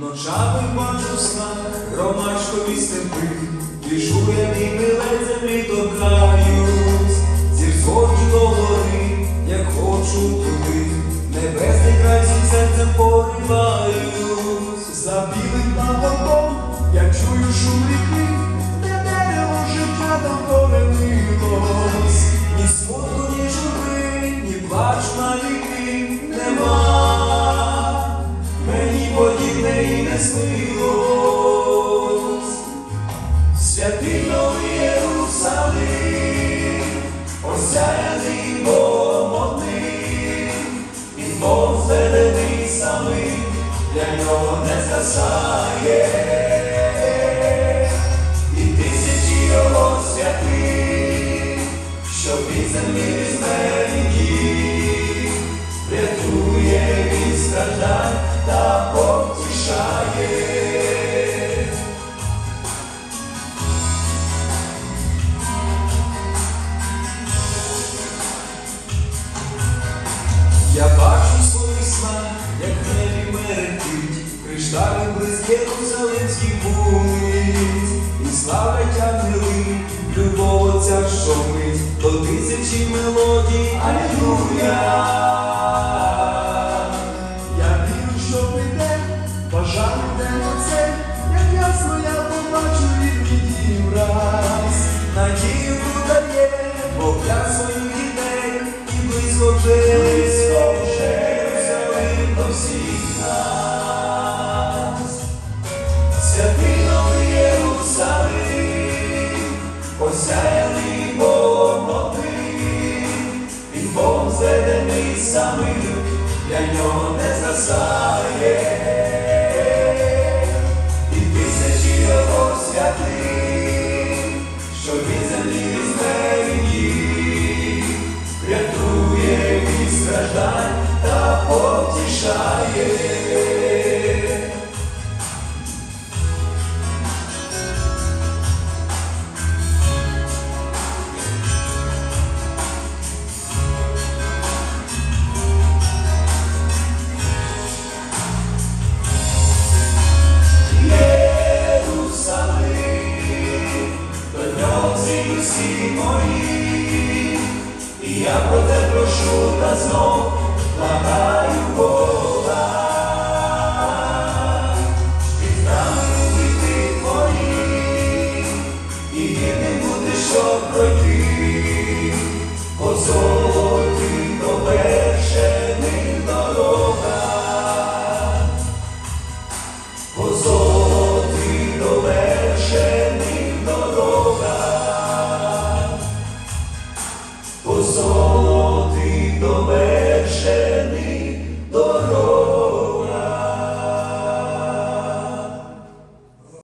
Ночами бачу снах громадськові степи, Віжує мій білет землі до каюсь, зірзовні до гори, як хочу туди, небесний край зі серцем пориваюсь, за білим нападком, як чую шум ріки, де дерево життя там коренилось, ні смутку, ні жури, ні плач. снилось, святий новий Єрусалим, осяяний Богом і Бог зведений для нього не згасає. летить, криштали близьке Кузелинський вулиць, і славлять ангели, любов отця шумить, то тисячі мелодій. нас, святий новий Єрусалим, осяяний Богом одним, він Бог зведений самим, для нього не засає. Mori, ja e prošu da znov, plakaju Bogu. soul.